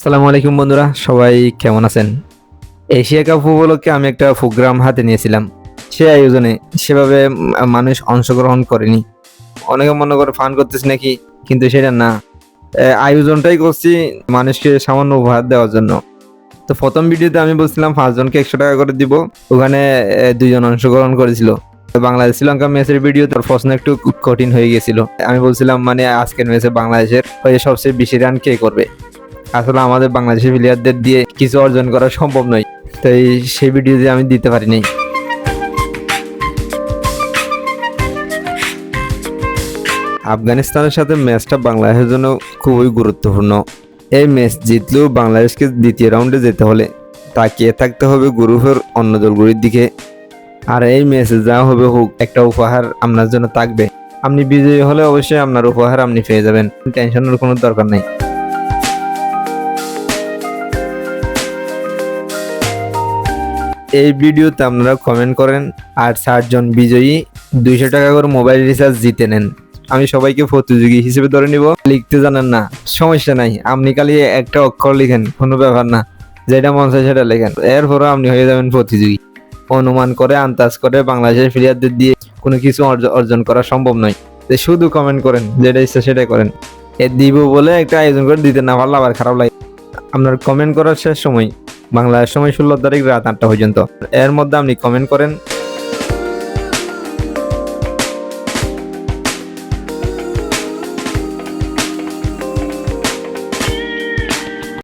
আসসালামু আলাইকুম বন্ধুরা, সবাই কেমন আছেন? এশিয়া কাপ উপলক্ষে আমি একটা প্রোগ্রাম হাতে নিয়েছিলাম। সে আয়োজনে সেভাবে মানুষ অংশগ্রহণ করেনি। অনেকে মনে করে ফান করতেছে নাকি, কিন্তু সেটা না। আয়োজনটাই করছি মানুষকে সামান্য উপহার দেওয়ার জন্য। তো প্রথম ভিডিওতে আমি বলছিলাম, পাঁচজনকে একশো টাকা করে দিব। ওখানে দুইজন অংশগ্রহণ করেছিল। বাংলাদেশ শ্রীলঙ্কা ম্যাচের ভিডিও, তার প্রশ্ন একটু কঠিন হয়ে গেছিল। আমি বলছিলাম মানে আজকের ম্যাচে বাংলাদেশের সবচেয়ে বেশি রান কে করবে? আসলে আমাদের বাংলাদেশের প্লেয়ারদের দিয়ে কিছু অর্জন করা সম্ভব নয়। তাই সেই ভিডিওতে আমি দিতে পারিনি। আফগানিস্তানের সাথে ম্যাচটা বাংলাদেশের জন্য খুবই গুরুত্বপূর্ণ। এই ম্যাচ জিতলেও বাংলাদেশকে দ্বিতীয় রাউন্ডে যেতে হলে তাকিয়ে থাকতে হবে গ্রুপের অন্য দলগুলির দিকে। আর এই ম্যাচে যা হবে হোক, একটা উপহার আপনার জন্য থাকবে। আপনি বিজয়ী হলে অবশ্যই আপনার উপহার আপনি পেয়ে যাবেন। টেনশনের কোনো দরকার নেই। এই ভিডিওতে আপনারা কমেন্ট করেন আর চারজন বিজয়ী দুইশো টাকা করে মোবাইল রিচার্জ জিতে নেন। আমি সবাইকে প্রতিযোগী হিসেবে ধরে নিব। লিখতে জানেন না, সমস্যা নাই। আপনি খালি একটা অক্ষর লিখেন, কোনো ব্যাপার না। যেটা মন চায় সেটা লেখেন। এরপরও আপনি হয়ে যাবেন প্রতিযোগী। অনুমান করে, আন্দাজ করে বাংলাদেশের প্লেয়ারদের দিয়ে কোনো কিছু অর্জ- অর্জন করা সম্ভব নয়। তো শুধু কমেন্ট করেন, যেটা ইচ্ছা সেটাই করেন। এ দিব বলে একটা আয়োজন করে দিতে না পারলে আবার খারাপ লাগে। আপনার কমেন্ট করার শেষ সময় বাংলাদেশ সময় ষোলো তারিখ রাত আটটা পর্যন্ত। এর মধ্যে আপনি কমেন্ট করেন